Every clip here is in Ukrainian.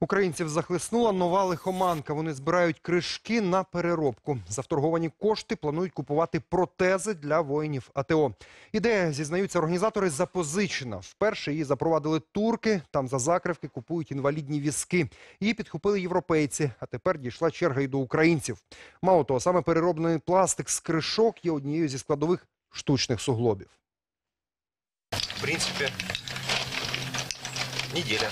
Українців захлеснула нова лихоманка. Вони збирають кришки на переробку. За вторговані кошти планують купувати протези для воїнів АТО. Ідея, зізнаються організатори, запозичена. Вперше її запровадили турки. Там за закривки купують інвалідні візки. Її підхопили європейці. А тепер дійшла черга і до українців. Мало того, саме перероблений пластик з кришок є однією зі складових штучних суглобів. В принципе, неделя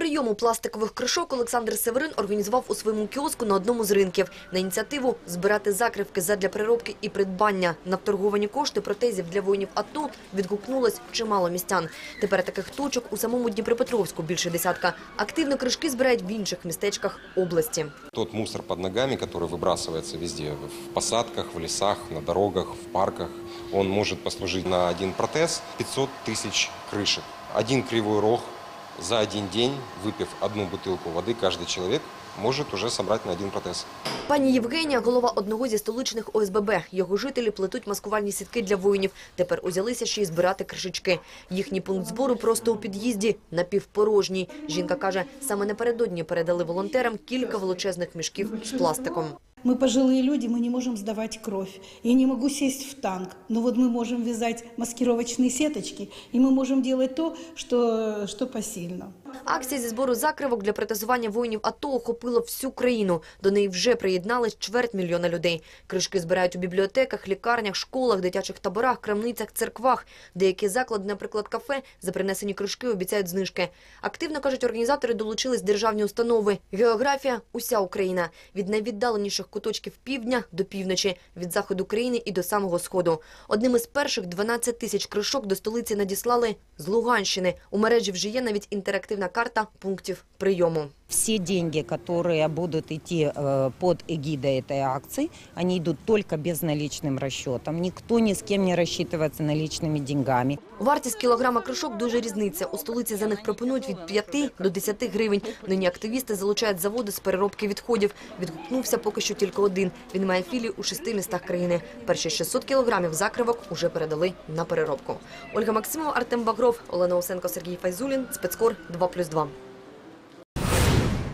Пункт прийому пластикових кришок Олександр Северин організував у своєму кіоску на одному з ринків. На ініціативу збирати закривки задля переробки і придбання на вторговані кошти протезів для воїнів АТО відгукнулось чимало містян. Тепер таких точок у самому Дніпропетровську більше десятка. Активно кришки збирають в інших містечках області. Тот мусор под ногами, который выбрасывается везде, в посадках, в лесах, на дорогах, в парках, он может послужить на один протез 500 тысяч крышек. Один кривой рог за один день, выпив одну бутылку воды, каждый человек может уже собрать на один протез. Пані Євгенія – голова одного зі столичних ОСББ. Його жителі плетуть маскувальні сітки для воїнів. Тепер узялися ще й збирати кришечки. Їхній пункт збору просто у під'їзді, напівпорожній. Жінка каже, саме напередодні передали волонтерам кілька величезних мішків з пластиком. Мы пожилые люди, мы не можем сдавать кровь. Я не могу сесть в танк, но вот мы можем вязать маскировочные сеточки, и мы можем делать то, что, что посильно. Акція зі збору закривок для протезування воїнів АТО охопила всю країну. До неї вже приєднались чверть мільйона людей. Кришки збирають у бібліотеках, лікарнях, школах, дитячих таборах, крамницях, церквах. Деякі заклади, наприклад, кафе, за принесені кришки обіцяють знижки. Активно, кажуть організатори, долучились державні установи. Географія – уся Україна. Від найвіддаленіших куточків півдня до півночі, від заходу країни і до самого сходу. Одним із перших 12 тисяч кришок до столиці надіслали з Луганщини. У мережі вже є навіть інтерактивна карта пунктів прийому. Все деньги, которые будут идти э, под эгидой этой акции, они идут только безналичным расчетом. Никто ни с кем не рассчитывается наличными деньгами. Вартість кілограма кришок дуже різниця. У столиці за них пропонують від 5 до 10 гривень. Нині активісти залучають заводи з переробки відходів. Відгукнувся поки що тільки один. Він має філію у шести містах країни. Перші 600 кілограмів закривок уже передали на переробку. Ольга Максимова, Артем Багров, Олена Осенко, Сергій Файзулін. Спецкор 2+,2.